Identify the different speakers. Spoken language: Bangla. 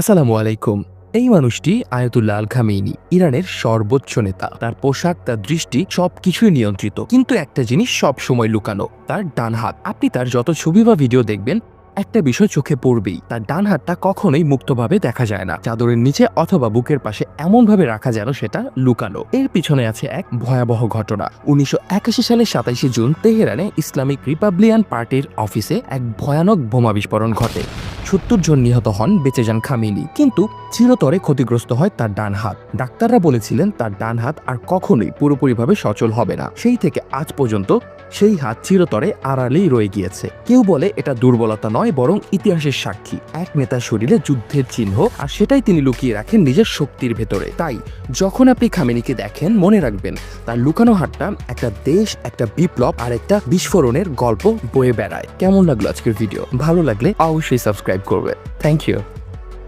Speaker 1: আসসালামু আলাইকুম। এই মানুষটি আয়াতুল্লাহ আল খামেইনি ইরানের সর্বোচ্চ নেতা। তার পোশাক, তার দৃষ্টি সবকিছুই নিয়ন্ত্রিত। কিন্তু একটা জিনিস সব সময় লুকানো, তার ডান হাত। আপনি তার যত ছবি বা ভিডিও দেখবেন, একটা বিষয় চোখে পড়বেই। তার ডান হাতটা কখনোই মুক্তভাবে দেখা যায় না। চাদরের নিচে অথবা বুকের পাশে এমনভাবে রাখা যেন সেটা লুকানো। এর পিছনে আছে এক ভয়াবহ ঘটনা। উনিশশো একাশি সালের সাতাইশে জুন তেহরানে ইসলামিক রিপাবলিয়ান পার্টির অফিসে এক ভয়ানক বোমা বিস্ফোরণ ঘটে। সত্তর জন নিহত হন, বেঁচে যান খামিনি। কিন্তু চিরতরে ক্ষতিগ্রস্ত হয় তার ডান হাত। ডাক্তাররা বলেছিলেন তার ডান হাত আর কখনোই পুরোপুরিভাবে সচল হবে না। সেই থেকে আজ পর্যন্ত সেই হাত চিরতরে আড়ালেই রয়ে গিয়েছে। কেউ বলে এটা দুর্বলতা নয়, বরং ইতিহাসের সাক্ষী। এক নেতার শরীরে যুদ্ধের চিহ্ন, আর সেটাই তিনি লুকিয়ে রাখেন নিজের শক্তির ভেতরে। তাই যখন আপনি খামেনিকে দেখেন, মনে রাখবেন তার লুকানো হাতটা একটা দেশ, একটা বিপ্লব আর একটা বিস্ফোরণের গল্প বয়ে বেড়ায়। কেমন লাগল আজকের ভিডিও? ভালো লাগলে অবশ্যই সাবস্ক্রাইব করবে থ্যাংক ইউ